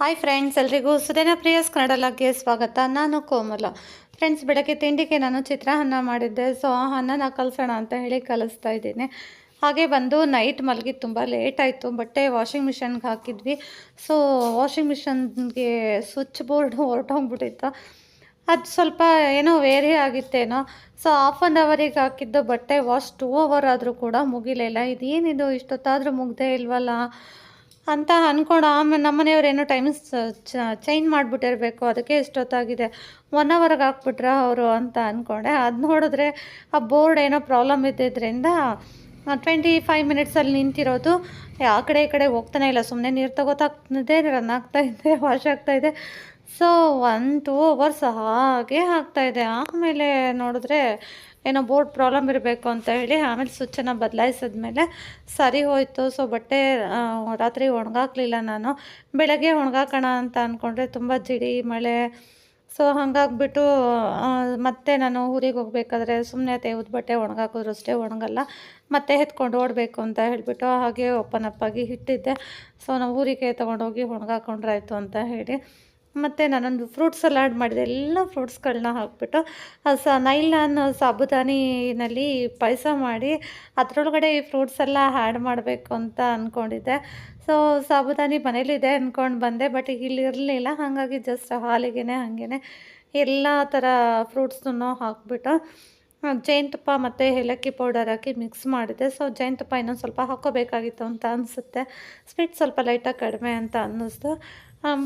Hi friends ಎಲ್ರಿಗೂ ಸುದೇನ ಪ್ರಿಯಸ್ ಕನ್ನಡ ಲಾಗ್ಗೆ ಸ್ವಾಗತ. ನಾನು ಕೋಮಲ. ಫ್ರೆಂಡ್ಸ್ ಬೆಳಗ್ಗೆ ತಿಂಡಿಗೆ ನಾನು ಚಿತ್ರಾನ್ನ ಮಾಡಿದ್ದೆ. ಸೊ ಆ ಅನ್ನನ ಕಲಸೋಣ ಅಂತ ಹೇಳಿ ಕಲಿಸ್ತಾ ಇದ್ದೀನಿ. ಹಾಗೆ ಬಂದು ನೈಟ್ ಮಲಗಿ ತುಂಬ ಲೇಟ್ ಆಯಿತು. ಬಟ್ಟೆ ವಾಷಿಂಗ್ ಮಿಷನ್ಗೆ ಹಾಕಿದ್ವಿ. ಸೊ ವಾಷಿಂಗ್ ಮಿಷನ್ಗೆ ಸ್ವಿಚ್ ಬೋರ್ಡ್ ಹೊರಟೋಗ್ಬಿಟ್ಟಿತ್ತು. ಅದು ಸ್ವಲ್ಪ ಏನೋ ವೇರಿ ಆಗಿತ್ತೇನೋ. ಸೊ ಹಾಫ್ ಆನ್ ಅವರಿಗೆ ಹಾಕಿದ್ದು ಬಟ್ಟೆ ವಾಶ್ ಟೂ ಅವರ್ ಆದರೂ ಕೂಡ ಮುಗಿಲಿಲ್ಲ. ಇದೇನಿದು, ಇಷ್ಟೊತ್ತಾದರೂ ಮುಗ್ದೇ ಇಲ್ವಲ್ಲ? ಅಂತ ಅಂದ್ಕೊಂಡು ಆಮೇಲೆ ನಮ್ಮನೆಯವ್ರು ಏನೋ ಟೈಮ್ ಚೇಂಜ್ ಮಾಡಿಬಿಟ್ಟಿರಬೇಕು, ಅದಕ್ಕೆ ಎಷ್ಟೊತ್ತಾಗಿದೆ ಒನ್ ಅವರ್ಗೆ ಹಾಕ್ಬಿಟ್ರ ಅವರು ಅಂತ ಅಂದ್ಕೊಂಡೆ ಅದು ನೋಡಿದ್ರೆ ಆ ಬೋರ್ಡ್ ಏನೋ ಪ್ರಾಬ್ಲಮ್ ಇದ್ದಿದ್ದರಿಂದ ಟ್ವೆಂಟಿ ಫೈವ್ ಮಿನಿಟ್ಸಲ್ಲಿ ನಿಂತಿರೋದು ಆ ಕಡೆ ಈ ಕಡೆ ಹೋಗ್ತಾನೆ ಇಲ್ಲ ಸುಮ್ಮನೆ ನೀರು ತಗೋತಾಗ್ತಿದೆ ರನ್ ಆಗ್ತಾಯಿದೆ ವಾಶ್ ಆಗ್ತಾಯಿದೆ ಸೊ ಒನ್ ಟೂ ಅವರ್ಸ್ ಹಾಗೆ ಆಗ್ತಾಯಿದೆ ಆಮೇಲೆ ನೋಡಿದ್ರೆ ಏನೋ ಬೋರ್ಡ್ ಪ್ರಾಬ್ಲಮ್ ಇರಬೇಕು ಅಂತ ಹೇಳಿ ಆಮೇಲೆ ಸ್ವಿಚ್ಚನ್ನು ಬದಲಾಯಿಸಿದ್ಮೇಲೆ ಸರಿ ಹೋಯಿತು. ಸೊ ಬಟ್ಟೆ ರಾತ್ರಿ ಒಣಗಾಕಲಿಲ್ಲ ನಾನು. ಬೆಳಗ್ಗೆ ಒಣಗಾಕೋಣ ಅಂತ ಅಂದ್ಕೊಂಡ್ರೆ ತುಂಬ ಜಿಡಿ, ಮಳೆ. ಸೊ ಹಾಗಾಗ್ಬಿಟ್ಟು ಮತ್ತೆ ನಾನು ಊರಿಗೆ ಹೋಗಬೇಕಾದ್ರೆ ಸುಮ್ಮನೆ ತೆಗೆದು ಬಟ್ಟೆ ಒಣಗಾಕಿದ್ರು ಅಷ್ಟೇ ಒಣಗಲ್ಲ. ಮತ್ತೆ ಎತ್ಕೊಂಡು ಓಡಬೇಕು ಅಂತ ಹೇಳಿಬಿಟ್ಟು ಹಾಗೆ ಓಪನ್ ಅಪ್ಪಾಗಿ ಇಟ್ಟಿದ್ದೆ. ಸೊ ನಾವು ಊರಿಗೆ ತೊಗೊಂಡೋಗಿ ಒಣಗಾಕೊಂಡ್ರಾಯ್ತು ಅಂತ ಹೇಳಿ. ಮತ್ತು ನಾನೊಂದು ಫ್ರೂಟ್ ಸಲಾಡ್ ಮಾಡಿದೆ. ಎಲ್ಲ ಫ್ರೂಟ್ಸ್ಗಳನ್ನ ಹಾಕ್ಬಿಟ್ಟು ಸ ನೈಲಾನ್ ಸಾಬುದಾನಿನಲ್ಲಿ ಪಾಯಸ ಮಾಡಿ ಅದರೊಳಗಡೆ ಈ ಫ್ರೂಟ್ಸ್ ಎಲ್ಲ ಆ್ಯಡ್ ಮಾಡಬೇಕು ಅಂತ ಅಂದ್ಕೊಂಡಿದ್ದೆ ಸೊ ಸಾಬುದಾನಿ ಮನೇಲಿದೆ ಅಂದ್ಕೊಂಡು ಬಂದೆ ಬಟ್ ಇಲ್ಲಿ ಇರಲಿಲ್ಲ. ಹಾಗಾಗಿ ಜಸ್ಟ್ ಹಾಲಿಗೆ ಹಾಗೇ ಎಲ್ಲ ಥರ ಫ್ರೂಟ್ಸನ್ನು ಹಾಕ್ಬಿಟ್ಟು ಜೇನುತುಪ್ಪ ಮತ್ತು ಏಲಕ್ಕಿ ಪೌಡರ್ ಹಾಕಿ ಮಿಕ್ಸ್ ಮಾಡಿದೆ. ಸೊ ಜೇನುತುಪ್ಪ ಇನ್ನೊಂದು ಸ್ವಲ್ಪ ಹಾಕೋಬೇಕಾಗಿತ್ತು ಅಂತ ಅನಿಸುತ್ತೆ. ಸ್ವೀಟ್ ಸ್ವಲ್ಪ ಲೈಟಾಗಿ ಕಡಿಮೆ ಅಂತ ಅನ್ನಿಸ್ತು.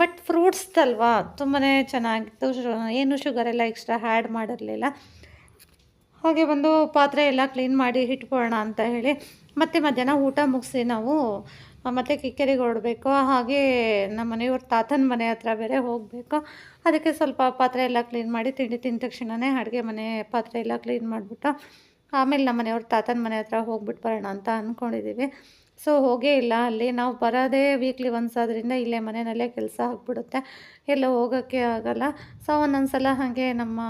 ಬಟ್ ಫ್ರೂಟ್ಸ್ದಲ್ವಾ ತುಂಬಾ ಚೆನ್ನಾಗಿತ್ತು ಏನು ಶುಗರ್ ಎಲ್ಲ ಎಕ್ಸ್ಟ್ರಾ ಆ್ಯಡ್ ಮಾಡಿರಲಿಲ್ಲ. ಹಾಗೆ ಬಂದು ಪಾತ್ರೆ ಎಲ್ಲ ಕ್ಲೀನ್ ಮಾಡಿ ಇಟ್ಕೊಳ್ಳೋಣ ಅಂತ ಹೇಳಿ, ಮತ್ತೆ ಮಧ್ಯಾಹ್ನ ಊಟ ಮುಗಿಸಿ ನಾವು ಮತ್ತು ಕಿಕ್ಕೇರಿಗೆ ಹೊರಡಬೇಕು ಹಾಗೆ ನಮ್ಮ ಮನೆಯವ್ರ ತಾತನ ಮನೆ ಹತ್ರ ಬೇರೆ ಹೋಗಬೇಕು. ಅದಕ್ಕೆ ಸ್ವಲ್ಪ ಪಾತ್ರೆ ಎಲ್ಲ ಕ್ಲೀನ್ ಮಾಡಿ ತಿಂಡಿ ತಿಂದ ತಕ್ಷಣವೇ ಅಡುಗೆ ಮನೆ ಪಾತ್ರೆ ಎಲ್ಲ ಕ್ಲೀನ್ ಮಾಡಿಬಿಟ್ಟು, ಆಮೇಲೆ ನಮ್ಮ ಮನೆಯವ್ರ ತಾತನ ಮನೆ ಹತ್ರ ಹೋಗ್ಬಿಟ್ಟು ಬರೋಣ ಅಂತ ಅಂದ್ಕೊಂಡಿದ್ದೀವಿ ಸೊ ಹೋಗೇ ಇಲ್ಲ, ಅಲ್ಲಿ ನಾವು ಬರೋದೇ ವೀಕ್ಲಿ ಒನ್ಸ್ ಆದ್ರಿಂದ ಇಲ್ಲೇ ಮನೆಯಲ್ಲೇ ಕೆಲಸ ಆಗಿಬಿಡುತ್ತೆ. ಎಲ್ಲ ಹೋಗೋಕ್ಕೆ ಆಗೋಲ್ಲ. ಸೊ ಒಂದೊಂದು ಸಲ ಹಾಗೆ ನಮ್ಮ,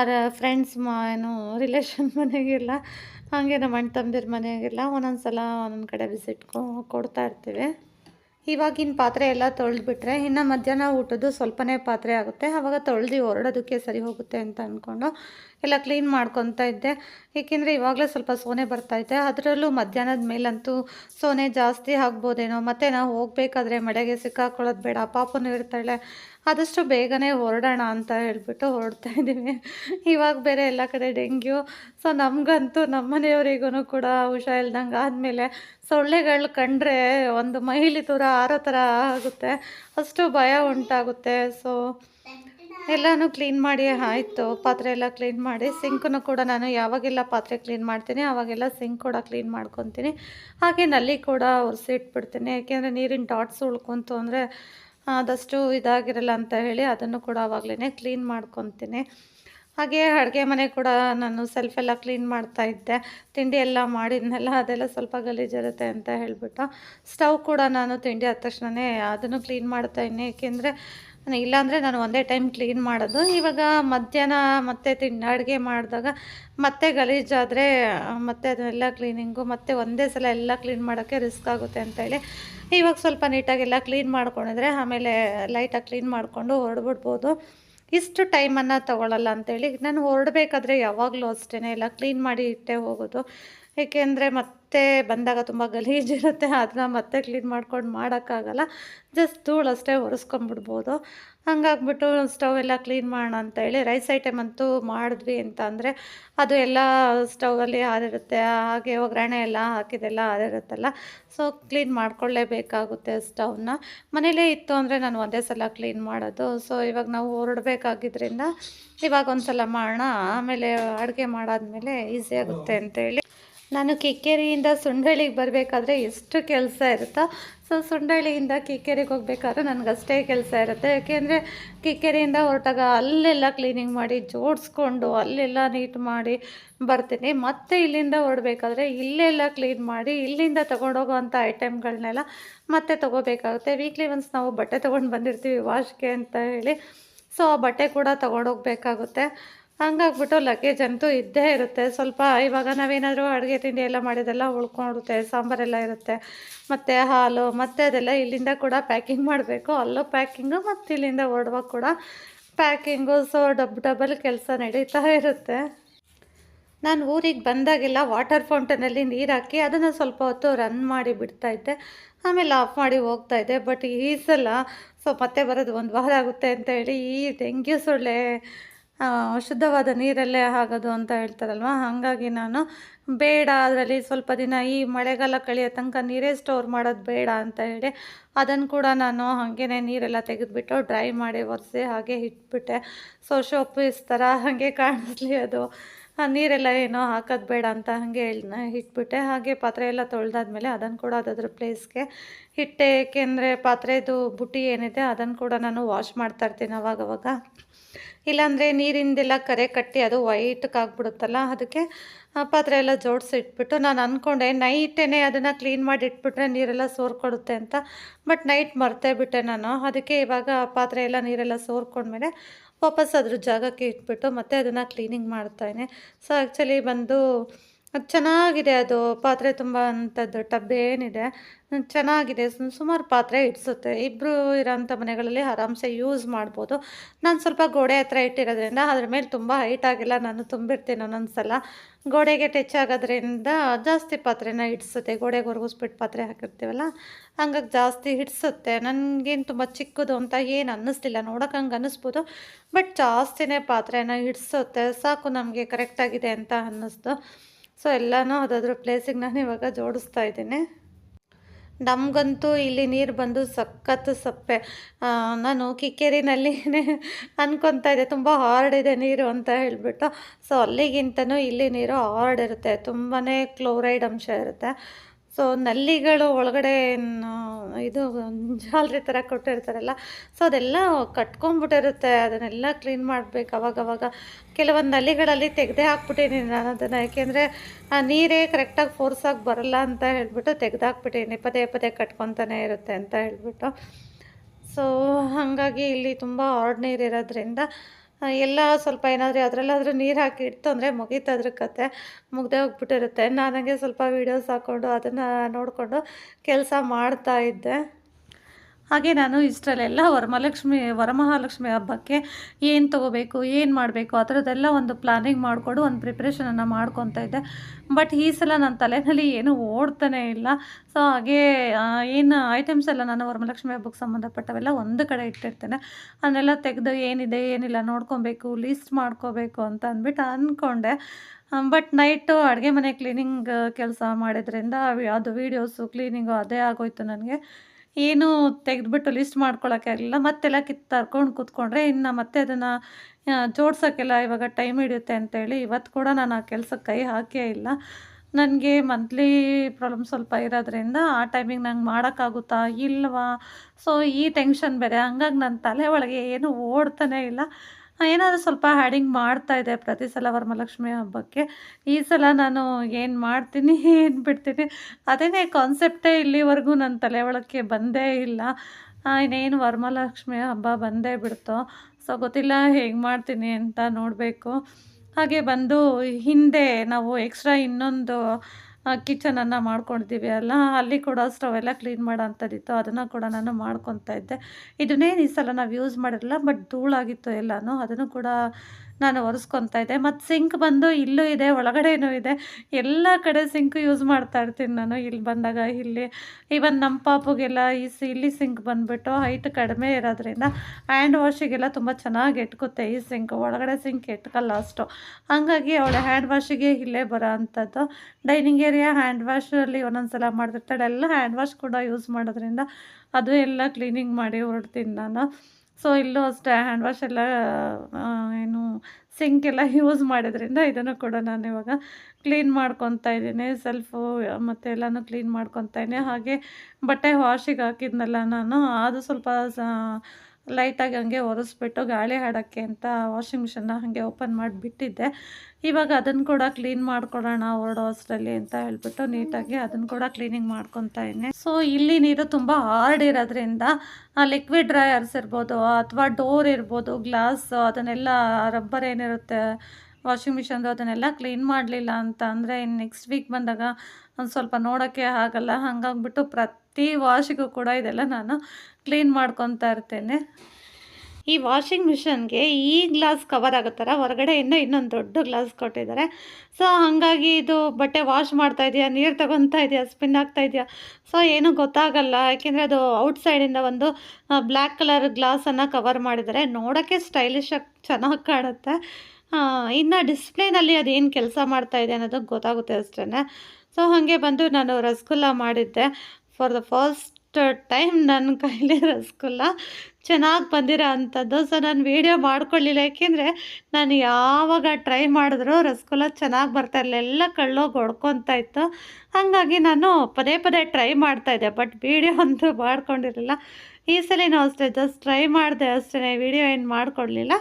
ಅರ ಫ್ರೆಂಡ್ಸ್ ಮ, ಏನು ರಿಲೇಷನ್ ಮನೆಗೆಲ್ಲ, ಹಾಗೆ ನಮ್ಮ ಅಣ್ಣ ತಮ್ಮದಿರ ಮನೆಗೆಲ್ಲ ಒಂದೊಂದು ಸಲ ಒಂದೊಂದು ಕಡೆ ವಿಸಿಟ್ ಕೊಡ್ತಾ ಇರ್ತೀವಿ. ಇವಾಗಿನ ಪಾತ್ರೆ ಎಲ್ಲ ತೊಳೆದ್ಬಿಟ್ರೆ ಇನ್ನು ಮಧ್ಯಾಹ್ನ ಊಟದ್ದು ಸ್ವಲ್ಪನೇ ಪಾತ್ರೆ ಆಗುತ್ತೆ. ಆವಾಗ ತೊಳೆದು ಹೊರಡೋದಕ್ಕೆ ಸರಿ ಹೋಗುತ್ತೆ ಅಂತ ಅಂದ್ಕೊಂಡು ಎಲ್ಲ ಕ್ಲೀನ್ ಮಾಡ್ಕೊತಾ ಇದ್ದೆ. ಏಕೆಂದರೆ ಇವಾಗಲೇ ಸ್ವಲ್ಪ ಸೋನೆ ಬರ್ತಾಯಿದ್ದೆ ಅದರಲ್ಲೂ ಮಧ್ಯಾಹ್ನದ ಮೇಲಂತೂ ಸೋನೆ ಜಾಸ್ತಿ ಆಗ್ಬೋದೇನೋ. ಮತ್ತು ನಾವು ಹೋಗಬೇಕಾದ್ರೆ ಮಳೆಗೆ ಸಿಕ್ಕಾಕೊಳ್ಳೋದು ಬೇಡ. ಪಾಪನೂ ಇರ್ತಾಳೆ. ಆದಷ್ಟು ಬೇಗನೆ ಹೊರಡೋಣ ಅಂತ ಹೇಳ್ಬಿಟ್ಟು ಹೊರಡ್ತಾ ಇದ್ದೀವಿ. ಇವಾಗ ಬೇರೆ ಎಲ್ಲ ಕಡೆ ಡೆಂಗ್ಯೂ. ಸೊ ನಮಗಂತೂ ನಮ್ಮ ಮನೆಯವರಿಗೂ ಕೂಡ ಹುಷಾರಿಲ್ದಂಗೆ ಆದಮೇಲೆ ಸೊಳ್ಳೆಗಳು ಕಂಡ್ರೆ ಒಂದು ಮೈಲಿ ದೂರ ಆರೋ ಥರ ಆಗುತ್ತೆ. ಅಷ್ಟು ಭಯ ಉಂಟಾಗುತ್ತೆ. ಸೊ ಎಲ್ಲನೂ ಕ್ಲೀನ್ ಮಾಡಿ, ಆಯಿತು. ಪಾತ್ರೆ ಎಲ್ಲ ಕ್ಲೀನ್ ಮಾಡಿ ಸಿಂಕನ್ನು ಕೂಡ ನಾನು ಯಾವಾಗೆಲ್ಲ ಪಾತ್ರೆ ಕ್ಲೀನ್ ಮಾಡ್ತೀನಿ, ಆವಾಗೆಲ್ಲ ಸಿಂಕ್ ಕೂಡ ಕ್ಲೀನ್ ಮಾಡ್ಕೊತೀನಿ. ಹಾಗೆ ನಲ್ಲಿ ಕೂಡ ಒರೆಸಿ ಇಟ್ಬಿಡ್ತೀನಿ. ಯಾಕೆಂದರೆ ನೀರಿನ ಡಾಟ್ಸ್ ಉಳ್ಕೊಂತು ಅಂದರೆ, ಆದಷ್ಟು ಇದಾಗಿರಲ್ಲ ಅಂತ ಹೇಳಿ ಅದನ್ನು ಕೂಡ ಆವಾಗಲೇ ಕ್ಲೀನ್ ಮಾಡ್ಕೊತೀನಿ. ಹಾಗೆ ಅಡುಗೆ ಮನೆ ಕೂಡ ನಾನು ಸೆಲ್ಫ್ ಎಲ್ಲ ಕ್ಲೀನ್ ಮಾಡ್ತಾ ಇದ್ದೆ. ತಿಂಡಿ ಎಲ್ಲ ಮಾಡಿದ್ನೆಲ್ಲ, ಅದೆಲ್ಲ ಸ್ವಲ್ಪ ಗಲೀಜಿರುತ್ತೆ ಅಂತ ಹೇಳಿಬಿಟ್ಟು. ಸ್ಟವ್ ಕೂಡ ನಾನು ತಿಂಡಿ ಆದ ತಕ್ಷಣವೇ ಅದನ್ನು ಕ್ಲೀನ್ ಮಾಡ್ತಾ ಇದ್ದೀನಿ ಏಕೆಂದರೆ ಇಲ್ಲಾಂದರೆ ನಾನು ಒಂದೇ ಟೈಮ್ ಕ್ಲೀನ್ ಮಾಡೋದು. ಇವಾಗ ಮಧ್ಯಾಹ್ನ ಮತ್ತೆ ತಿಂಡಿ, ಅಡುಗೆ ಮಾಡಿದಾಗ ಮತ್ತೆ ಗಲೀಜಾದರೆ ಮತ್ತೆ ಅದನ್ನೆಲ್ಲ ಕ್ಲೀನಿಂಗು ಮತ್ತೆ ಒಂದೇ ಸಲ ಎಲ್ಲ ಕ್ಲೀನ್ ಮಾಡೋಕ್ಕೆ ರಿಸ್ಕ್ ಆಗುತ್ತೆ ಅಂತೇಳಿ ಇವಾಗ ಸ್ವಲ್ಪ ನೀಟಾಗೆಲ್ಲ ಕ್ಲೀನ್ ಮಾಡ್ಕೊಂಡಿದ್ರೆ ಆಮೇಲೆ ಲೈಟಾಗಿ ಕ್ಲೀನ್ ಮಾಡಿಕೊಂಡು ಹೊರಡ್ಬಿಡ್ಬೋದು. ಇಷ್ಟು ಟೈಮನ್ನು ತಗೊಳ್ಳಲ್ಲ ಅಂತೇಳಿ ನಾನು ಹೊರಡಬೇಕಾದ್ರೆ ಯಾವಾಗಲೂ ಅಷ್ಟೇ ಎಲ್ಲ ಕ್ಲೀನ್ ಮಾಡಿ ಇಟ್ಟೆ ಹೋಗೋದು. ಏಕೆಂದರೆ ಮತ್ತೆ ಬಂದಾಗ ತುಂಬ ಗಲೀಜಿರುತ್ತೆ ಅದನ್ನ ಮತ್ತೆ ಕ್ಲೀನ್ ಮಾಡ್ಕೊಂಡು ಮಾಡೋಕ್ಕಾಗಲ್ಲ. ಜಸ್ಟ್ ಧೂಳು ಅಷ್ಟೇ ಒರೆಸ್ಕೊಂಬಿಡ್ಬೋದು ಹಂಗಾಗ್ಬಿಟ್ಟು ಸ್ಟವ್ ಎಲ್ಲ ಕ್ಲೀನ್ ಮಾಡೋಣ ಅಂತೇಳಿ ರೈಸ್ ಐಟಮ್ ಅಂತೂ ಮಾಡಿದ್ವಿ ಅಂತ ಅಂದರೆ ಅದು ಎಲ್ಲ ಸ್ಟವಲ್ಲಿ ಆದಿರುತ್ತೆ ಹಾಗೆ ಒಗ್ಗರಣೆ ಎಲ್ಲ ಹಾಕಿದೆಲ್ಲ ಆದಿರುತ್ತಲ್ಲ ಸೊ ಕ್ಲೀನ್ ಮಾಡ್ಕೊಳ್ಳೇಬೇಕಾಗುತ್ತೆ ಸ್ಟವ್ನ ಮನೇಲೇ ಇತ್ತು ಅಂದರೆ ನಾನು ಒಂದೇ ಸಲ ಕ್ಲೀನ್ ಮಾಡೋದು ಸೊ ಇವಾಗ ನಾವು ಹೊರಡಬೇಕಾಗಿದ್ದರಿಂದ ಇವಾಗ ಒಂದು ಸಲ ಮಾಡೋಣ ಆಮೇಲೆ ಅಡುಗೆ ಮಾಡಾದ್ಮೇಲೆ ಈಸಿ ಆಗುತ್ತೆ ಅಂತೇಳಿ ನಾನು ಕಿಕ್ಕೇರಿಯಿಂದ ಸುಂಡಳ್ಳಿಗೆ ಬರಬೇಕಾದ್ರೆ ಎಷ್ಟು ಕೆಲಸ ಇರುತ್ತೋ, ಸೊ ಸುಂಡಳ್ಳಿಯಿಂದ ಕಿಕ್ಕೇರಿಗೆ ಹೋಗ್ಬೇಕಾದ್ರೆ ನನಗಷ್ಟೇ ಕೆಲಸ ಇರುತ್ತೆ. ಯಾಕೆಂದರೆ ಕಿಕ್ಕೇರಿಯಿಂದ ಹೊರಟಾಗ ಅಲ್ಲೆಲ್ಲ ಕ್ಲೀನಿಂಗ್ ಮಾಡಿ, ಜೋಡಿಸ್ಕೊಂಡು ಅಲ್ಲೆಲ್ಲ ನೀಟ್ ಮಾಡಿ ಬರ್ತೀನಿ. ಮತ್ತೆ ಇಲ್ಲಿಂದ ಹೊರಡಬೇಕಾದ್ರೆ ಇಲ್ಲೆಲ್ಲ ಕ್ಲೀನ್ ಮಾಡಿ, ಇಲ್ಲಿಂದ ತೊಗೊಂಡೋಗೋವಂಥ ಐಟಮ್ಗಳನ್ನೆಲ್ಲ ಮತ್ತೆ ತೊಗೋಬೇಕಾಗುತ್ತೆ. ವೀಕ್ಲಿ ಒನ್ಸ್ ನಾವು ಬಟ್ಟೆ ತೊಗೊಂಡು ಬಂದಿರ್ತೀವಿ ವಾಶ್ಗೆ ಅಂತ ಹೇಳಿ. ಸೊ ಆ ಬಟ್ಟೆ ಕೂಡ ತೊಗೊಂಡೋಗ್ಬೇಕಾಗುತ್ತೆ. ಹಂಗಾಗ್ಬಿಟ್ಟು ಲಗೇಜ್ ಅಂತೂ ಇದ್ದೇ ಇರುತ್ತೆ. ಸ್ವಲ್ಪ ಇವಾಗ ನಾವೇನಾದರೂ ಅಡುಗೆ ತಿಂಡಿ ಎಲ್ಲ ಮಾಡಿದೆಲ್ಲ ಉಳ್ಕೊಂಡಿರುತ್ತೆ ಸಾಂಬಾರೆಲ್ಲ ಇರುತ್ತೆ. ಮತ್ತು ಹಾಲು, ಮತ್ತು ಅದೆಲ್ಲ ಇಲ್ಲಿಂದ ಕೂಡ ಪ್ಯಾಕಿಂಗ್ ಮಾಡಬೇಕು. ಅಲ್ಲೂ ಪ್ಯಾಕಿಂಗು ಮತ್ತು ಇಲ್ಲಿಂದ ಹೊರಡುವಾಗ ಕೂಡ ಪ್ಯಾಕಿಂಗು ಸೊ ಡಬ್ ಡಬಲ್ ಕೆಲಸ ನಡೀತಾ ಇರುತ್ತೆ. ನಾನು ಊರಿಗೆ ಬಂದಾಗೆಲ್ಲ ವಾಟರ್ ಫೌಂಟನಲ್ಲಿ ನೀರು ಹಾಕಿ ಅದನ್ನು ಸ್ವಲ್ಪ ಹೊತ್ತು ರನ್ ಮಾಡಿ ಬಿಡ್ತಾಯಿದ್ದೆ ಆಮೇಲೆ ಆಫ್ ಮಾಡಿ ಹೋಗ್ತಾ ಇದ್ದೆ. ಬಟ್ ಈ ಸಲ ಸೊ ಮತ್ತೆ ಬರೋದು ಒಂದು ವಾರ ಆಗುತ್ತೆ ಅಂತ ಹೇಳಿ ಈ ಡೆಂಗ್ಯೂ ಸೊಳ್ಳೆ ಶುದ್ಧವಾದ ನೀರಲ್ಲೇ ಆಗೋದು ಅಂತ ಹೇಳ್ತಾರಲ್ವ? ಹಾಗಾಗಿ ನಾನು ಬೇಡ, ಅದರಲ್ಲಿ ಸ್ವಲ್ಪ ದಿನ ಈ ಮಳೆಗಾಲ ಕಳೆಯೋ ತನಕ ನೀರೇ ಸ್ಟೋರ್ ಮಾಡೋದು ಬೇಡ ಅಂತ ಹೇಳಿ ಅದನ್ನು ಕೂಡ ನಾನು ಹಾಗೇ ನೀರೆಲ್ಲ ತೆಗೆದುಬಿಟ್ಟು ಡ್ರೈ ಮಾಡಿ ಒರೆಸಿ ಹಾಗೆ ಇಟ್ಬಿಟ್ಟೆ. ಸೊ ಪೀಸ್ ಥರ ಹಾಗೆ ಕಾಣಿಸ್ಲಿ ಅದು. ನೀರೆಲ್ಲ ಏನೋ ಹಾಕೋದು ಬೇಡ ಅಂತ ಹಾಗೆ ಇಟ್ಬಿಟ್ಟೆ. ಹಾಗೆ ಪಾತ್ರೆ ಎಲ್ಲ ತೊಳೆದಾದ್ಮೇಲೆ ಅದನ್ನು ಕೂಡ ಅದಾದ್ರ ಪ್ಲೇಸ್ಗೆ ಹಿಟ್ಟೆ ಏಕೆಂದರೆ ಪಾತ್ರೆದು ಬುಟ್ಟಿ ಏನಿದೆ ಅದನ್ನು ಕೂಡ ನಾನು ವಾಶ್ ಮಾಡ್ತಾಯಿರ್ತೀನಿ ಅವಾಗವಾಗ. ಇಲ್ಲಾಂದರೆ ನೀರಿಂದೆಲ್ಲ ಕರೆ ಕಟ್ಟಿ ಅದು ವೈಟ್ಗಾಗ್ಬಿಡುತ್ತಲ್ಲ, ಅದಕ್ಕೆ ಪಾತ್ರೆ ಎಲ್ಲ ಜೋಡಿಸಿ ಇಟ್ಬಿಟ್ಟು ನಾನು ಅಂದ್ಕೊಂಡೆ ನೈಟೇ ಅದನ್ನು ಕ್ಲೀನ್ ಮಾಡಿ ಇಟ್ಬಿಟ್ರೆ ನೀರೆಲ್ಲ ಸೋರ್ಕೊಡುತ್ತೆ ಅಂತ ಬಟ್ ನೈಟ್ ಮರ್ತೇ ಬಿಟ್ಟೆ ನಾನು. ಅದಕ್ಕೆ ಇವಾಗ ಪಾತ್ರೆ ಎಲ್ಲ ನೀರೆಲ್ಲ ಸೋರ್ಕೊಂಡ್ಮೇಲೆ ವಾಪಸ್ ಅದ್ರ ಜಾಗಕ್ಕೆ ಇಟ್ಬಿಟ್ಟು ಮತ್ತೆ ಅದನ್ನು ಕ್ಲೀನಿಂಗ್ ಮಾಡ್ತಾಯಿನಿ ಸೊ ಆ್ಯಕ್ಚುಲಿ ಬಂದು, ಅದು ಚೆನ್ನಾಗಿದೆ ಅದು ಪಾತ್ರೆ ತುಂಬ ಅಂಥದ್ದು ಟಬ್ ಏನಿದೆ. ಚೆನ್ನಾಗಿದೆ. ಸುಮಾರು ಪಾತ್ರೆ ಇಡಿಸುತ್ತೆ. ಇಬ್ಬರು ಇರೋಂಥ ಮನೆಗಳಲ್ಲಿ ಆರಾಮ್ಸೆ ಯೂಸ್ ಮಾಡ್ಬೋದು. ನಾನು ಸ್ವಲ್ಪ ಗೋಡೆ ಹತ್ರ ಇಟ್ಟಿರೋದ್ರಿಂದ ಅದ್ರ ಮೇಲೆ ತುಂಬ ಹೈಟ್ ಆಗಿಲ್ಲ. ನಾನು ತುಂಬಿರ್ತೀನಿ ಒಂದೊಂದು ಸಲ ಗೋಡೆಗೆ ಟಚ್ ಆಗೋದ್ರಿಂದ ಜಾಸ್ತಿ ಪಾತ್ರೆನ ಇಡಿಸುತ್ತೆ. ಗೋಡೆಗೆ ಒರಗಿಸ್ಬಿಟ್ಟು ಪಾತ್ರೆ ಹಾಕಿರ್ತೀವಲ್ಲ, ಹಂಗಾಗಿ ಜಾಸ್ತಿ ಹಿಡಿಸುತ್ತೆ ನನಗೇನು ತುಂಬ ಚಿಕ್ಕದು ಅಂತ ಏನು ಅನ್ನಿಸ್ಲಿಲ್ಲ ನೋಡೋಕೆ ಹಂಗೆ ಅನ್ನಿಸ್ಬೋದು. ಬಟ್ ಜಾಸ್ತಿನೇ ಪಾತ್ರೆನ ಹಿಡಿಸುತ್ತೆ ಸಾಕು ನಮಗೆ ಕರೆಕ್ಟಾಗಿದೆ ಅಂತ ಅನ್ನಿಸ್ತು. ಸೊ ಎಲ್ಲನೂ ಅದಾದ್ರೂ ಪ್ಲೇಸಿಗೆ ನಾನು ಇವಾಗ ಜೋಡಿಸ್ತಾ ಇದ್ದೀನಿ. ನಮಗಂತೂ ಇಲ್ಲಿ ನೀರು ಬಂದು ಸಖತ್ತು ಸಪ್ಪೆ. ನಾನು ಕಿಕ್ಕೇರಿನಲ್ಲಿ ಅನ್ಕೊತಾ ಇದ್ದೆ, ತುಂಬ ಹಾರ್ಡ್ ಇದೆ ನೀರು ಅಂತ ಹೇಳಿಬಿಟ್ಟು. ಸೊ ಅಲ್ಲಿಗಿಂತನೂ ಇಲ್ಲಿ ನೀರು ಹಾರ್ಡ್ ಇರುತ್ತೆ ತುಂಬಾ ಕ್ಲೋರೈಡ್ ಅಂಶ ಇರುತ್ತೆ. ಸೊ ನಲ್ಲಿಗಳು ಒಳಗಡೆ ಇದು ಜಾಲರಿ ಥರ ಕೊಟ್ಟಿರ್ತಾರಲ್ಲ ಸೊ ಅದೆಲ್ಲ ಕಟ್ಕೊಂಡ್ಬಿಟ್ಟಿರುತ್ತೆ ಅದನ್ನೆಲ್ಲ ಕ್ಲೀನ್ ಮಾಡಬೇಕು ಅವಾಗವಾಗ. ಕೆಲವೊಂದು ನಲ್ಲಿಗಳಲ್ಲಿ ತೆಗೆದೇ ಹಾಕ್ಬಿಟ್ಟಿನಿ ನಾನು ಅದನ್ನು, ಯಾಕೆಂದರೆ, ಆ ನೀರೇ ಕರೆಕ್ಟಾಗಿ ಫೋರ್ಸಾಗಿ ಬರಲ್ಲ ಅಂತ ಹೇಳಿಬಿಟ್ಟು ತೆಗೆದಾಕ್ಬಿಟ್ಟಿದ್ದೀನಿ ಪದೇ ಪದೇ ಕಟ್ಕೊತಾನೆ ಇರುತ್ತೆ ಅಂತ ಹೇಳಿಬಿಟ್ಟು. ಸೊ ಹಾಗಾಗಿ ಇಲ್ಲಿ ತುಂಬ ಹಾರ್ಡ್ ನೀರು ಇರೋದ್ರಿಂದ ಎಲ್ಲ ಸ್ವಲ್ಪ ಏನಾದರೂ ಅದರಲ್ಲಾದರೂ ನೀರು ಹಾಕಿ ಇಡ್ತು ಅಂದರೆ ಮುಗೀತು ಅದ್ರ ಕತೆ. ಮುಗ್ದೇ ಹೋಗ್ಬಿಟ್ಟಿರುತ್ತೆ. ನನಗೆ ಸ್ವಲ್ಪ ವೀಡಿಯೋಸ್ ಹಾಕ್ಕೊಂಡು ಅದನ್ನು ನೋಡಿಕೊಂಡು ಕೆಲಸ ಮಾಡ್ತಾ ಇದ್ದೆ. ಹಾಗೆ ನಾನು ಇಷ್ಟರಲ್ಲೆಲ್ಲ ವರಮಹಾಲಕ್ಷ್ಮಿ ವರಮಹಾಲಕ್ಷ್ಮಿ ಹಬ್ಬಕ್ಕೆ ಏನು ತೊಗೋಬೇಕು, ಏನು ಮಾಡಬೇಕು, ಆ ಥರದ್ದೆಲ್ಲ ಒಂದು ಪ್ಲಾನಿಂಗ್ ಮಾಡಿಕೊಡು ಒಂದು ಪ್ರಿಪ್ರೇಷನನ್ನು ಮಾಡ್ಕೊತಾ ಇದ್ದೆ. ಬಟ್ ಈ ಸಲ ನನ್ನ ತಲೆಯಲ್ಲಿ ಏನು ಓಡ್ತಾನೆ ಇಲ್ಲ. ಸೊ ಹಾಗೆ ಏನು ಐಟಮ್ಸ್ ಎಲ್ಲ ನಾನು ವರಮಹಾಲಕ್ಷ್ಮಿ ಹಬ್ಬಕ್ಕೆ ಸಂಬಂಧಪಟ್ಟವೆಲ್ಲ ಒಂದು ಕಡೆ ಇಟ್ಟಿರ್ತೇನೆ. ಅದನ್ನೆಲ್ಲ ತೆಗೆದು ಏನಿದೆ, ಏನಿಲ್ಲ ನೋಡ್ಕೊಬೇಕು ಲೀಸ್ಟ್ ಮಾಡ್ಕೋಬೇಕು ಅಂತ ಅಂದ್ಬಿಟ್ಟು ಅಂದ್ಕೊಂಡೆ ಬಟ್ ನೈಟು ಅಡುಗೆ ಮನೆ ಕ್ಲೀನಿಂಗ್ ಕೆಲಸ ಮಾಡಿದ್ರಿಂದ ಅದು ವೀಡಿಯೋಸು ಕ್ಲೀನಿಂಗು ಅದೇ ಆಗೋಯ್ತು ನನಗೆ. ಏನು ತೆಗೆದುಬಿಟ್ಟು ಲಿಸ್ಟ್ ಮಾಡ್ಕೊಳಕ್ಕೆ ಆಗಲಿಲ್ಲ. ಮತ್ತೆಲ್ಲ ಕಿತ್ತರ್ಕೊಂಡು ಕೂತ್ಕೊಂಡ್ರೆ ಇನ್ನು ಮತ್ತೆ ಅದನ್ನು ಜೋಡ್ಸೋಕ್ಕೆಲ್ಲ ಇವಾಗ ಟೈಮ್ ಹಿಡಿಯುತ್ತೆ ಅಂತೇಳಿ ಇವತ್ತು ಕೂಡ ನಾನು ಆ ಕೆಲಸಕ್ಕೆ ಕೈ ಹಾಕೇ ಇಲ್ಲ. ನನಗೆ ಮಂತ್ಲಿ ಪ್ರಾಬ್ಲಮ್ ಸ್ವಲ್ಪ ಇರೋದ್ರಿಂದ ಆ ಟೈಮಿಗೆ ನಂಗೆ ಮಾಡೋಕ್ಕಾಗುತ್ತಾ ಇಲ್ವಾ? ಸೊ ಈ ಟೆನ್ಷನ್ ಬೇರೆ. ಹಂಗಾಗಿ ನನ್ನ ತಲೆ ಒಳಗೆ ಏನು ಓಡ್ತಾನೆ ಇಲ್ಲ. ಏನಾದರೂ ಸ್ವಲ್ಪ ಹ್ಯಾಡಿಂಗ್ ಮಾಡ್ತಾ ಇದೆ ಪ್ರತಿ ಸಲ ವರಮಹಾಲಕ್ಷ್ಮಿ ಹಬ್ಬಕ್ಕೆ. ಈ ಸಲ ನಾನು ಏನು ಮಾಡ್ತೀನಿ, ಏನು ಬಿಡ್ತೀನಿ, ಅದೇನೇ ಕಾನ್ಸೆಪ್ಟೇ ಇಲ್ಲಿವರೆಗೂ ನನ್ನ ತಲೆ ಒಳಕ್ಕೆ ಬಂದೇ ಇಲ್ಲ. ಇನ್ನೇನು ವರಮಹಾಲಕ್ಷ್ಮಿ ಹಬ್ಬ ಬಂದೇ ಬಿಡ್ತೋ. ಸೊ ಗೊತ್ತಿಲ್ಲ ಹೇಗೆ ಮಾಡ್ತೀನಿ ಅಂತ ನೋಡಬೇಕು. ಹಾಗೆ ಬಂದು ಹಿಂದೆ ನಾವು ಎಕ್ಸ್ಟ್ರಾ ಇನ್ನೊಂದು ಕಿಚನನ್ನು ಮಾಡ್ಕೊಂಡಿದ್ದೀವಿ ಅಲ್ಲ, ಅಲ್ಲಿ ಕೂಡ ಸ್ಟವ್ ಎಲ್ಲ ಕ್ಲೀನ್ ಮಾಡೋ ಅಂಥದ್ದಿತ್ತು ಅದನ್ನು ಕೂಡ ನಾನು ಮಾಡ್ಕೊತಾ ಇದ್ದೆ. ಇದನ್ನೇನು ಈ ಸಲ ನಾವು ಯೂಸ್ ಮಾಡಿರಲಿಲ್ಲ ಬಟ್ ಧೂಳಾಗಿತ್ತು ಎಲ್ಲನೂ, ಅದನ್ನು ಕೂಡ ನಾನು ಒರೆಸ್ಕೊತಾ ಇದ್ದೆ. ಮತ್ತು ಸಿಂಕ್ ಬಂದು ಇಲ್ಲೂ ಇದೆ ಒಳಗಡೆನೂ ಇದೆ. ಎಲ್ಲ ಕಡೆ ಸಿಂಕ್ ಯೂಸ್ ಮಾಡ್ತಾ ಇರ್ತೀನಿ ನಾನು ಇಲ್ಲಿ ಬಂದಾಗ, ಇಲ್ಲಿ. ಈವನ್ ನಮ್ಮ ಪಾಪುಗೆಲ್ಲ ಈ ಇಲ್ಲಿ ಸಿಂಕ್ ಬಂದುಬಿಟ್ಟು ಹೈಟ್ ಕಡಿಮೆ ಇರೋದ್ರಿಂದ ಹ್ಯಾಂಡ್ ವಾಷಿಗೆಲ್ಲ ತುಂಬ ಚೆನ್ನಾಗಿ ಎಟ್ಕುತ್ತೆ ಈ ಸಿಂಕ್ ಒಳಗಡೆ ಸಿಂಕ್ ಎಟ್ಕಲ್ಲ ಅಷ್ಟು. ಹಾಗಾಗಿ ಅವಳ ಹ್ಯಾಂಡ್ ವಾಶಿಗೆ ಇಲ್ಲೇ ಬರೋ ಅಂಥದ್ದು. ಡೈನಿಂಗ್ ಏರಿಯಾ ಹ್ಯಾಂಡ್ ವಾಶಲ್ಲಿ ಒಂದೊಂದು ಸಲ ಮಾಡ್ತಿರ್ತಾಳೆ. ಎಲ್ಲ ಹ್ಯಾಂಡ್ ವಾಶ್ ಕೂಡ ಯೂಸ್ ಮಾಡೋದ್ರಿಂದ ಅದು ಎಲ್ಲ ಕ್ಲೀನಿಂಗ್ ಮಾಡಿ ಹೊರಡ್ತೀನಿ ನಾನು. ಸೊ ಇಲ್ಲೂ ಅಷ್ಟೇ ಹ್ಯಾಂಡ್ ವಾಶ್ ಎಲ್ಲ ಏನು ಸಿಂಕ್ ಎಲ್ಲ ಯೂಸ್ ಮಾಡಿದ್ರಿಂದ ಇದನ್ನು ಕೂಡ ನಾನು ಇವಾಗ ಕ್ಲೀನ್ ಮಾಡ್ಕೊತಾ ಇದ್ದೀನಿ. ಸೆಲ್ಫು ಮತ್ತು ಎಲ್ಲನೂ ಕ್ಲೀನ್ ಮಾಡ್ಕೊತಾ ಇದ್ದೀನಿ. ಹಾಗೆ ಬಟ್ಟೆ ವಾಶಿಗೆ ಹಾಕಿದ್ನಲ್ಲ ನಾನು, ಅದು ಸ್ವಲ್ಪ ಲೈಟಾಗಿ ಹಂಗೆ ಒರೆಸ್ಬಿಟ್ಟು ಗಾಳಿ ಆಡೋಕ್ಕೆ ಅಂತ ವಾಷಿಂಗ್ ಮಿಷನ್ನ ಹಾಗೆ ಓಪನ್ ಮಾಡಿಬಿಟ್ಟಿದ್ದೆ. ಇವಾಗ ಅದನ್ನು ಕೂಡ ಕ್ಲೀನ್ ಮಾಡ್ಕೊಳ್ಳೋಣ ಹೊರಡೋ ಅಷ್ಟರಲ್ಲಿ ಅಂತ ಹೇಳ್ಬಿಟ್ಟು ನೀಟಾಗಿ ಅದನ್ನು ಕೂಡ ಕ್ಲೀನಿಂಗ್ ಮಾಡ್ಕೊತಾ ಇದ್ದೀನಿ ಸೊ ಇಲ್ಲಿ ನೀರು ತುಂಬ ಹಾರ್ಡ್ ಇರೋದ್ರಿಂದ ಲಿಕ್ವಿಡ್ ಡ್ರೈಯರ್ಸ್ ಇರ್ಬೋದು ಅಥವಾ ಡೋರ್ ಇರ್ಬೋದು ಗ್ಲಾಸ್ ಅದನ್ನೆಲ್ಲ ರಬ್ಬರ್ ಏನಿರುತ್ತೆ ವಾಷಿಂಗ್ ಮಿಷನ್ದು ಅದನ್ನೆಲ್ಲ ಕ್ಲೀನ್ ಮಾಡಲಿಲ್ಲ ಅಂತ ಅಂದರೆ ಇನ್ನು ನೆಕ್ಸ್ಟ್ ವೀಕ್ ಬಂದಾಗ ಒಂದು ಸ್ವಲ್ಪ ನೋಡೋಕ್ಕೆ ಆಗಲ್ಲ. ಹಾಗಾಗ್ಬಿಟ್ಟು ಪ್ರತಿ ವಾಶಿಗೂ ಕೂಡ ಇದೆಲ್ಲ ನಾನು ಕ್ಲೀನ್ ಮಾಡ್ಕೊತಾ ಇರ್ತೇನೆ. ಈ ವಾಷಿಂಗ್ ಮಿಷನ್ಗೆ ಈ ಗ್ಲಾಸ್ ಕವರ್ ಆಗೋ ಥರ ಹೊರಗಡೆಯಿಂದ ಇನ್ನೊಂದು ದೊಡ್ಡ ಗ್ಲಾಸ್ ಕೊಟ್ಟಿದ್ದಾರೆ. ಸೊ, ಹಾಗಾಗಿ ಇದು ಬಟ್ಟೆ ವಾಶ್ ಮಾಡ್ತಾ ಇದೆಯಾ? ನೀರು ತಗೊತಾ ಇದೆಯಾ? ಸ್ಪಿನ್ ಆಗ್ತಾ ಇದೆಯಾ? ಸೊ, ಏನೂ ಗೊತ್ತಾಗಲ್ಲ. ಯಾಕೆಂದರೆ ಅದು ಔಟ್ಸೈಡಿಂದ ಒಂದು ಬ್ಲ್ಯಾಕ್ ಕಲರ್ ಗ್ಲಾಸನ್ನು ಕವರ್ ಮಾಡಿದ್ದಾರೆ. ನೋಡೋಕ್ಕೆ ಸ್ಟೈಲಿಶಾಗಿ ಚೆನ್ನಾಗಿ ಕಾಣುತ್ತೆ. ಇನ್ನು ಡಿಸ್ಪ್ಲೇನಲ್ಲಿ ಅದೇನು ಕೆಲಸ ಮಾಡ್ತಾ ಇದೆ ಅನ್ನೋದು ಗೊತ್ತಾಗುತ್ತೆ ಅಷ್ಟೇ ಸೊ ಹಾಗೆ ಬಂದು ನಾನು ರಸಗುಲ್ಲ ಮಾಡಿದ್ದೆ. ಫಾರ್ ದ ಫಸ್ಟ್ ಟೈಮ್ ನನ್ನ ಕೈಲಿ ರಸಗುಲ್ಲ ಚೆನ್ನಾಗಿ ಬಂದಿರೋ ಅಂಥದ್ದು. ಸೊ ನಾನು ವೀಡಿಯೋ ಮಾಡ್ಕೊಳ್ಳಿಲ್ಲ. ಯಾಕೆಂದರೆ ನಾನು ಯಾವಾಗ ಟ್ರೈ ಮಾಡಿದ್ರು ರಸಗುಲ್ಲ ಚೆನ್ನಾಗಿ ಬರ್ತಾ ಇರಲಿಲ್ಲ. ಎಲ್ಲ ಕಳ್ಳೋಗಿ ಹೊಡ್ಕೊತಾ ಇತ್ತು. ಹಾಗಾಗಿ ನಾನು ಪದೇ ಪದೇ ಟ್ರೈ ಮಾಡ್ತಾಯಿದ್ದೆ ಬಟ್ ವೀಡಿಯೋ ಅಂತೂ ಮಾಡ್ಕೊಂಡಿರಲಿಲ್ಲ. ಈ ಸಲಿನೂ ಅಷ್ಟೇ ಜಸ್ಟ್ ಟ್ರೈ ಮಾಡಿದೆ ಅಷ್ಟೇ. ವೀಡಿಯೋ ಏನು ಮಾಡ್ಕೊಡ್ಲಿಲ್ಲ.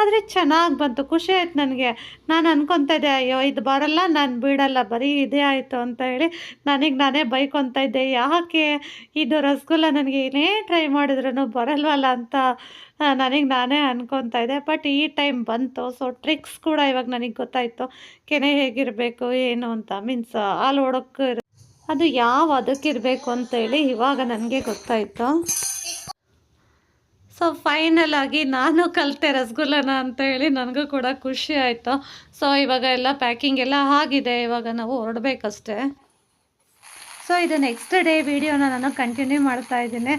ಆದರೆ ಚೆನ್ನಾಗಿ ಬಂತು. ಖುಷಿ ಆಯ್ತು ನನಗೆ. ನಾನು ಅನ್ಕೊತಾ ಇದ್ದೆ, ಅಯ್ಯೋ, ಇದು ಬರಲ್ಲ, ನಾನು ಬಿಡಲ್ಲ ಬರೀ ಇದೇ ಆಯಿತು ಅಂತ ಹೇಳಿ ನನಗೆ ನಾನೇ ಬೈಕೊತಾ ಇದ್ದೆ. ಯಾಕೆ? ಇದು ರಸಗುಲ್ಲ ನನಗೆ ಏನೇ ಟ್ರೈ ಮಾಡಿದ್ರೂ ಬರಲ್ವಲ್ಲ ಅಂತ ನನಗೆ ನಾನೇ ಅನ್ಕೊತಾ ಇದ್ದೆ. ಬಟ್ ಈ ಟೈಮ್ ಬಂತು. ಸೊ ಟ್ರಿಕ್ಸ್ ಕೂಡ ಇವಾಗ ನನಗೆ ಗೊತ್ತಾಯಿತು. ಕೆನೆ ಹೇಗಿರಬೇಕು, ಏನು ಅಂತ. ಮೀನ್ಸ್ ಹಾಲು ಓಡೋಕ್ಕೆ ಅದು ಯಾವ ಅದಕ್ಕಿರಬೇಕು ಅಂತೇಳಿ ಇವಾಗ ನನಗೆ ಗೊತ್ತಾಯಿತು. ಸೊ ಫೈನಲ್ ಆಗಿ ನಾನು ಕಲಿತೆ ರಸಗುಲ್ಲನ ಅಂತ ಹೇಳಿ ನನಗೂ ಕೂಡ ಖುಷಿ ಆಯಿತು. ಸೊ ಇವಾಗ ಎಲ್ಲ ಪ್ಯಾಕಿಂಗ್ ಎಲ್ಲ ಆಗಿದೆ. ಇವಾಗ ನಾವು ಹೊರಡಬೇಕಷ್ಟೇ. ಸೊ ಇದು ನೆಕ್ಸ್ಟ್ ಡೇ ವಿಡಿಯೋನ ನಾನು ಕಂಟಿನ್ಯೂ ಮಾಡ್ತಾ ಇದ್ದೀನಿ.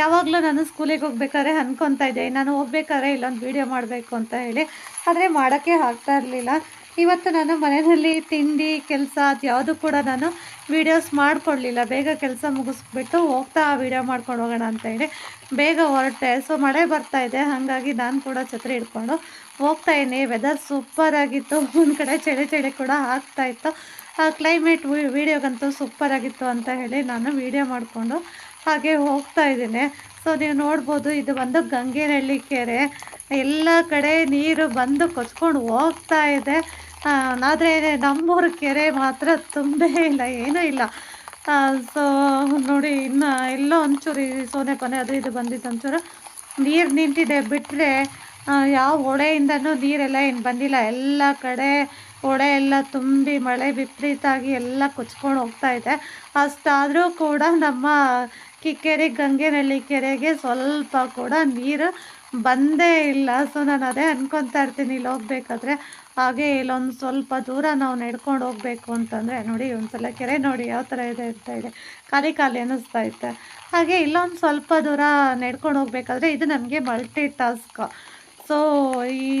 ಯಾವಾಗಲೂ ನಾನು ಸ್ಕೂಲಿಗೆ ಹೋಗ್ಬೇಕಾದ್ರೆ ಅಂದ್ಕೊತಾ ಇದ್ದೆ. ನಾನು ಹೋಗ್ಬೇಕಾದ್ರೆ ಇಲ್ಲೊಂದು ವೀಡಿಯೋ ಮಾಡಬೇಕು ಅಂತ ಹೇಳಿ. ಆದರೆ ಮಾಡೋಕ್ಕೆ ಆಗ್ತಾ ಇರಲಿಲ್ಲ. ಇವತ್ತು ನಾನು ಮನೆಯಲ್ಲಿ ತಿಂಡಿ, ಕೆಲಸ ಅದು ಯಾವುದು ಕೂಡ ನಾನು ವೀಡಿಯೋಸ್ ಮಾಡಿಕೊಡ್ಲಿಲ್ಲ. ಬೇಗ ಕೆಲಸ ಮುಗಿಸ್ಬಿಟ್ಟು ಹೋಗ್ತಾ ವೀಡಿಯೋ ಮಾಡ್ಕೊಂಡು ಹೋಗೋಣ ಅಂತ ಹೇಳಿ ಬೇಗ ಹೊರಟೆ. ಸೊ ಮಳೆ ಬರ್ತಾ ಇದೆ. ಹಾಗಾಗಿ ನಾನು ಕೂಡ ಛತ್ರಿ ಹಿಡ್ಕೊಂಡು ಹೋಗ್ತಾ ಇದ್ದೀನಿ. ವೆದರ್ ಸೂಪರಾಗಿತ್ತು ಒಂದು ಕಡೆ ಚಳಿ ಚಳಿ ಕೂಡ ಆಗ್ತಾಯಿತ್ತು ಕ್ಲೈಮೇಟ್ ವೀಡಿಯೋಗಂತೂ ಸೂಪರಾಗಿತ್ತು ಅಂತ ಹೇಳಿ ನಾನು ವೀಡಿಯೋ ಮಾಡಿಕೊಂಡು ಹಾಗೆ ಹೋಗ್ತಾ ಇದ್ದೀನಿ. ಸೊ ನೀವು ನೋಡ್ಬೋದು ಇದು ಬಂದು ಗಂಗೆನಹಳ್ಳಿ ಕೆರೆ. ಎಲ್ಲ ಕಡೆ ನೀರು ಬಂದು ಕೊಚ್ಕೊಂಡು ಹೋಗ್ತಾ ಇದೆ. ಆದರೆ ನಮ್ಮೂರು ಕೆರೆ ಮಾತ್ರ ತುಂಬೇ ಇಲ್ಲ, ಏನೂ ಇಲ್ಲ. ಸೊ ನೋಡಿ, ಇನ್ನು ಎಲ್ಲೋ ಒಂಚೂರು ಸೋನೆ ಪನೆ ಅದು ಇದು ಬಂದಿದ್ದು ಒಂಚೂರು. ನೀರು ನಿಂತಿದೆ ಬಿಟ್ಟರೆ ಯಾವ ಹೊಳೆಯಿಂದನೂ ನೀರೆಲ್ಲ ಏನು ಬಂದಿಲ್ಲ. ಎಲ್ಲ ಕಡೆ ಹೊಡೆ ಎಲ್ಲ ತುಂಬಿ ಮಳೆ ವಿಪರೀತಾಗಿ ಎಲ್ಲ ಕೊಚ್ಕೊಂಡು ಹೋಗ್ತಾ ಇದೆ. ಅಷ್ಟಾದರೂ ಕೂಡ ನಮ್ಮ ಕಿಕ್ಕೆರೆ ಗಂಗೆನಳ್ಳಿ ಕೆರೆಗೆ ಸ್ವಲ್ಪ ಕೂಡ ನೀರು ಬಂದೇ ಇಲ್ಲ. ಸೊ ನಾನು ಅದೇ ಅನ್ಕೊತಾ ಇರ್ತೀನಿ ಇಲ್ಲಿ ಹೋಗ್ಬೇಕಾದ್ರೆ ಹಾಗೆ ಇಲ್ಲೊಂದು ಸ್ವಲ್ಪ ದೂರ ನಾವು ನಡ್ಕೊಂಡು ಹೋಗಬೇಕು ಅಂತಂದರೆ ನೋಡಿ ಒಂದ್ಸಲ ಕೆರೆ ನೋಡಿ ಯಾವ ಥರ ಇದೆ ಅಂತ ಇದೆ ಖಾಲಿ ಖಾಲಿ ಅನ್ನಿಸ್ತಾ ಇತ್ತು. ಹಾಗೆ ಇಲ್ಲೊಂದು ಸ್ವಲ್ಪ ದೂರ ನಡ್ಕೊಂಡು ಹೋಗ್ಬೇಕಾದ್ರೆ ಇದು ನಮಗೆ ಮಲ್ಟಿ ಟಾಸ್ಕ್ ಸೊ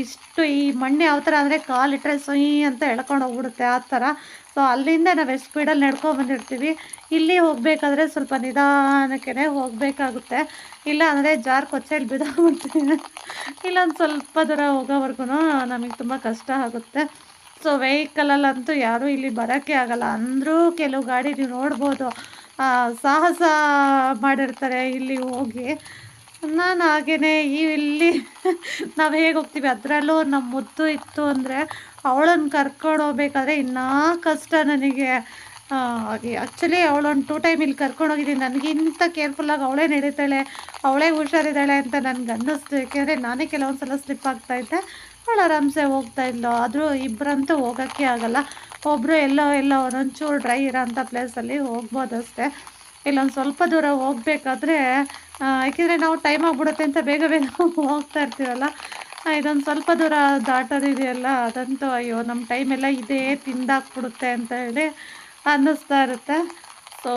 ಇಷ್ಟು ಈ ಮಣ್ಣು ಯಾವ ಥರ ಅಂದರೆ ಕಾಲಿಟ್ಟರೆ ಸೊಯ್ ಅಂತ ಎಳ್ಕೊಂಡು ಹೋಗ್ಬಿಡುತ್ತೆ ಆ ಥರ. ಸೊ ಅಲ್ಲಿಂದ ನಾವು ಎಷ್ಟು ಸ್ಪೀಡಲ್ಲಿ ನಡ್ಕೊಂಡು ಬಂದಿರ್ತೀವಿ, ಇಲ್ಲಿ ಹೋಗಬೇಕಾದ್ರೆ ಸ್ವಲ್ಪ ನಿಧಾನಕ್ಕೆ ಹೋಗಬೇಕಾಗುತ್ತೆ. ಇಲ್ಲ ಅಂದರೆ ಜಾರ್ ಕೊಚ್ಚೆಯಲ್ಲಿ ಇಲ್ಲ ಇಲ್ಲೊಂದು ಸ್ವಲ್ಪ ದೂರ ಹೋಗೋವರೆಗೂ ನಮಗೆ ತುಂಬ ಕಷ್ಟ ಆಗುತ್ತೆ. ಸೊ ವೆಹಿಕಲಲ್ಲಂತೂ ಯಾರೂ ಇಲ್ಲಿ ಬರೋಕ್ಕೆ ಆಗಲ್ಲ. ಅಂದರೂ ಕೆಲವು ಗಾಡಿ ನೀವು ನೋಡ್ಬೋದು. ಸಾಹಸ ಮಾಡಿರ್ತಾರೆ ಇಲ್ಲಿ ಹೋಗಿ. ನಾನು ಹಾಗೇ ಇಲ್ಲಿ ನಾವು ಹೇಗೆ ಹೋಗ್ತೀವಿ? ಅದರಲ್ಲೂ ನಮ್ಮ ಮುದ್ದು ಇತ್ತು ಅಂದರೆ ಅವಳನ್ನು ಕರ್ಕೊಂಡು ಹೋಗ್ಬೇಕಾದ್ರೆ ಇನ್ನೂ ಕಷ್ಟ ನನಗೆ. ಆ್ಯಕ್ಚುಲಿ ಅವಳೊಂದು ಟೂ ಟೈಮ್ ಇಲ್ಲಿ ಕರ್ಕೊಂಡು ಹೋಗಿದ್ದೀನಿ. ನನಗಿಂತ ಕೇರ್ಫುಲ್ಲಾಗಿ ಅವಳೇ ನಡೀತಾಳೆ, ಅವಳೇ ಹುಷಾರಿದ್ದಾಳೆ ಅಂತ ನನಗೆ ಅನ್ನಿಸ್ತು. ಯಾಕೆಂದರೆ ನಾನೇ ಕೆಲವೊಂದು ಸಲ ಸ್ಲಿಪ್ ಆಗ್ತಾಯಿದ್ದೆ ಅವಳು ಆರಾಮ್ಸೆ ಹೋಗ್ತಾ ಇದ್ಲು. ಆದರೂ ಇಬ್ಬರಂತೂ ಹೋಗೋಕ್ಕೆ ಆಗಲ್ಲ. ಒಬ್ಬರು ಎಲ್ಲೋ ಎಲ್ಲೋ ಒಂದೊಂಚೂರು ಡ್ರೈ ಇರೋಂಥ ಪ್ಲೇಸಲ್ಲಿ ಹೋಗ್ಬೋದಷ್ಟೇ. ಇಲ್ಲೊಂದು ಸ್ವಲ್ಪ ದೂರ ಹೋಗಬೇಕಾದ್ರೆ ಯಾಕೆಂದರೆ ನಾವು ಟೈಮ್ ಆಗಿಬಿಡುತ್ತೆ ಅಂತ ಬೇಗ ಬೇಗ ಹೋಗ್ತಾ ಇರ್ತೀವಲ್ಲ. ಇದೊಂದು ಸ್ವಲ್ಪ ದೂರ ದಾಟೋದಿದೆಯಲ್ಲ. ಅದಂತೂ ಅಯ್ಯೋ ನಮ್ಮ ಟೈಮೆಲ್ಲ ಇದೇ ತಿಂದಾಕ್ಬಿಡುತ್ತೆ ಅಂತ ಹೇಳಿ ಅನ್ನಿಸ್ತಾ ಇರುತ್ತೆ. ಸೊ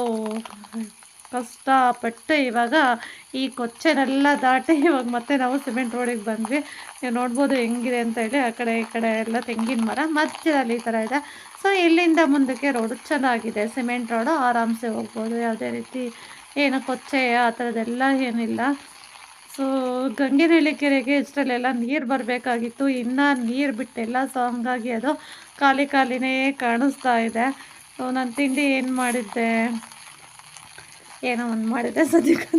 ಕಷ್ಟಪಟ್ಟು ಇವಾಗ ಈ ಕೊಚ್ಚೆನೆಲ್ಲ ದಾಟಿ ಇವಾಗ ಮತ್ತೆ ನಾವು ಸಿಮೆಂಟ್ ರೋಡಿಗೆ ಬಂದ್ವಿ. ನೀವು ನೋಡ್ಬೋದು ಹೆಂಗಿದೆ ಅಂತ ಹೇಳಿ ಆ ಕಡೆ ಈ ಕಡೆ ಎಲ್ಲ ತೆಂಗಿನ ಮರ ಮಧ್ಯದಲ್ಲಿ ಈ ಥರ ಇದೆ. ಸೊ ಇಲ್ಲಿಂದ ಮುಂದಕ್ಕೆ ರೋಡು ಚೆನ್ನಾಗಿದೆ. ಸಿಮೆಂಟ್ ರೋಡು ಆರಾಮ್ಸೆ ಹೋಗ್ಬೋದು. ಯಾವುದೇ ರೀತಿ ಏನು ಕೊಚ್ಚೆ ಆ ಥರದ್ದೆಲ್ಲ ಏನಿಲ್ಲ. ಸೊ ಗಂಗೆನಹಳ್ಳಿ ಕೆರೆಗೆ ಇಷ್ಟರಲ್ಲೆಲ್ಲ ನೀರು ಬರಬೇಕಾಗಿತ್ತು. ಇನ್ನೂ ನೀರು ಬಿಟ್ಟಿಲ್ಲ. ಸೊ ಹಂಗಾಗಿ ಅದು ಖಾಲಿ ಖಾಲಿನೇ ಕಾಣಿಸ್ತಾ ಇದೆ. ಸೊ ನಾನು ತಿಂಡಿ ಏನು ಮಾಡಿದ್ದೆ? ಏನೋ ಒಂದು ಮಾಡಿದ್ದೆ ಸದ್ಯಕ್ಕೆ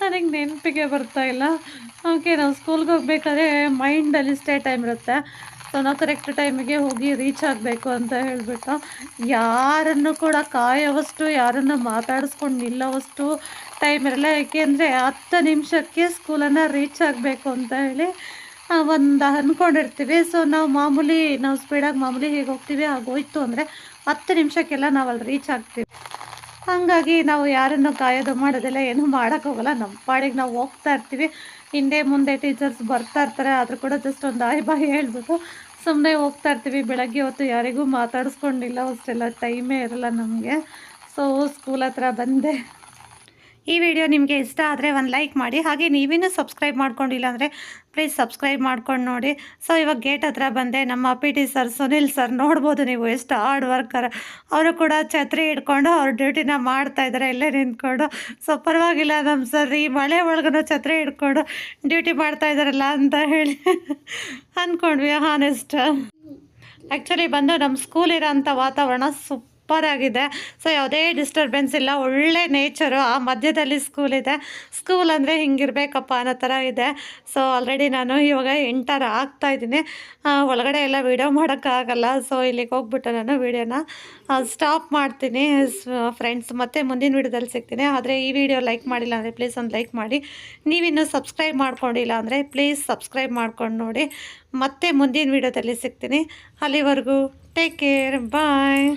ನನಗೆ ನೆನಪಿಗೆ ಬರ್ತಾ ಇಲ್ಲ. ಓಕೆ ನಾವು ಸ್ಕೂಲ್ಗೆ ಹೋಗ್ಬೇಕಾದ್ರೆ ಮೈಂಡಲ್ಲಿ ಸ್ಟೇ ಟೈಮ್ ಇರುತ್ತೆ. ಸೊ ನಾವು ಕರೆಕ್ಟ್ ಟೈಮಿಗೆ ಹೋಗಿ ರೀಚ್ ಆಗಬೇಕು ಅಂತ ಹೇಳಿಬಿಟ್ಟು ಯಾರನ್ನು ಕೂಡ ಕಾಯೋವಷ್ಟು, ಯಾರನ್ನು ಮಾತಾಡಿಸ್ಕೊಂಡು ನಿಲ್ಲೋವಷ್ಟು ಟೈಮ್ ಇರಲ್ಲ. ಏಕೆಂದರೆ ಹತ್ತು ನಿಮಿಷಕ್ಕೆ ಸ್ಕೂಲನ್ನು ರೀಚ್ ಆಗಬೇಕು ಅಂತ ಹೇಳಿ ಒಂದು ಅಂದ್ಕೊಂಡಿರ್ತೀವಿ ಸೊ ನಾವು ಮಾಮೂಲಿ, ನಾವು ಸ್ಪೀಡಾಗಿ ಮಾಮೂಲಿ ಹೇಗೆ ಹೋಗ್ತೀವಿ ಆಗೋಯ್ತು ಅಂದರೆ ಹತ್ತು ನಿಮಿಷಕ್ಕೆಲ್ಲ ನಾವು ಅಲ್ಲಿ ರೀಚ್ ಆಗ್ತೀವಿ. ಹಾಗಾಗಿ ನಾವು ಯಾರನ್ನು ಕಾಯೋದು ಮಾಡೋದಿಲ್ಲ, ಏನೂ ಮಾಡೋಕ್ಕೋಗಲ್ಲ ನಮ್ಮ ಪಾಡಿಗೆ ನಾವು ಹೋಗ್ತಾ ಇರ್ತೀವಿ. ಹಿಂದೆ ಮುಂದೆ ಟೀಚರ್ಸ್ ಬರ್ತಾ ಇರ್ತಾರೆ, ಆದರೂ ಕೂಡ ಜಸ್ಟ್ ಒಂದು ಆಯ್ ಬಾಯಿ ಹೇಳ್ಬಿಟ್ಟು ಸುಮ್ಮನೆ ಹೋಗ್ತಾ ಇರ್ತೀವಿ. ಬೆಳಗ್ಗೆ ಹೊತ್ತು ಯಾರಿಗೂ ಮಾತಾಡಿಸ್ಕೊಂಡಿಲ್ಲ, ಅಷ್ಟೆಲ್ಲ ಟೈಮೇ ಇರಲ್ಲ ನಮಗೆ. ಸೊ ಸ್ಕೂಲ್ ಹತ್ರ ಬಂದೆ. ಈ ವಿಡಿಯೋ ನಿಮಗೆ ಇಷ್ಟ ಆದರೆ ಒಂದು ಲೈಕ್ ಮಾಡಿ, ಹಾಗೆ ನೀವೇನು ಸಬ್ಸ್ಕ್ರೈಬ್ ಮಾಡ್ಕೊಂಡಿಲ್ಲ ಅಂದರೆ ಪ್ಲೀಸ್ ಸಬ್ಸ್ಕ್ರೈಬ್ ಮಾಡ್ಕೊಂಡು ನೋಡಿ. ಸೊ ಇವಾಗ ಗೇಟ್ ಹತ್ರ ಬಂದೆ. ನಮ್ಮ P T sir Sunil sir ನೋಡ್ಬೋದು ನೀವು ಎಷ್ಟು ಹಾರ್ಡ್ ವರ್ಕರ್ ಅವರು ಕೂಡ ಛತ್ರಿ ಹಿಡ್ಕೊಂಡು ಅವ್ರ ಡ್ಯೂಟಿನ ಮಾಡ್ತಾ ಇದ್ದಾರೆ ಇಲ್ಲೇ ನಿಂತ್ಕೊಂಡು. ಸೊ ಪರವಾಗಿಲ್ಲ ನಮ್ಮ ಸರ್ ಈ ಮಳೆ ಒಳಗೂ ಛತ್ರಿ ಹಿಡ್ಕೊಂಡು ಡ್ಯೂಟಿ ಮಾಡ್ತಾ ಇದ್ದಾರಲ್ಲ ಅಂತ ಹೇಳಿ ಅಂದ್ಕೊಂಡ್ವಿ ಹಾನೆಸ್ಟ್ ಆ್ಯಕ್ಚುಲಿ ಬಂದು ನಮ್ಮ ಸ್ಕೂಲ್ ಇರೋಂಥ ವಾತಾವರಣ ಸೂಪರ್ ಆಗಿದೆ. ಸೊ ಯಾವುದೇ ಡಿಸ್ಟರ್ಬೆನ್ಸ್ ಇಲ್ಲ. ಒಳ್ಳೆ ನೇಚರು ಆ ಮಧ್ಯದಲ್ಲಿ ಸ್ಕೂಲ್ ಇದೆ. ಸ್ಕೂಲ್ ಅಂದರೆ ಹಿಂಗಿರಬೇಕಪ್ಪ ಅನ್ನೋ ಥರ ಇದೆ. ಸೊ ಆಲ್ರೆಡಿ ನಾನು ಇವಾಗ ಎಂಟರ್ ಆಗ್ತಾ ಇದ್ದೀನಿ. ಒಳಗಡೆ ಎಲ್ಲ ವೀಡಿಯೋ ಮಾಡೋಕ್ಕಾಗಲ್ಲ ಸೊ ಇಲ್ಲಿಗೆ ಹೋಗ್ಬಿಟ್ಟು ನಾನು ವೀಡಿಯೋನ ಸ್ಟಾಪ್ ಮಾಡ್ತೀನಿ. ಫ್ರೆಂಡ್ಸ್ ಮತ್ತು ಮುಂದಿನ ವೀಡಿಯೋದಲ್ಲಿ ಸಿಗ್ತೀನಿ. ಆದರೆ ಈ ವಿಡಿಯೋ ಲೈಕ್ ಮಾಡಿಲ್ಲ ಅಂದರೆ ಪ್ಲೀಸ್ ಒಂದು ಲೈಕ್ ಮಾಡಿ. ನೀವಿನ್ನೂ ಸಬ್ಸ್ಕ್ರೈಬ್ ಮಾಡ್ಕೊಂಡಿಲ್ಲ ಅಂದರೆ ಪ್ಲೀಸ್ ಸಬ್ಸ್ಕ್ರೈಬ್ ಮಾಡ್ಕೊಂಡು ನೋಡಿ. ಮತ್ತೆ ಮುಂದಿನ ವೀಡಿಯೋದಲ್ಲಿ ಸಿಗ್ತೀನಿ. ಅಲ್ಲಿವರೆಗೂ ಟೇಕ್ ಕೇರ್ ಬಾಯ್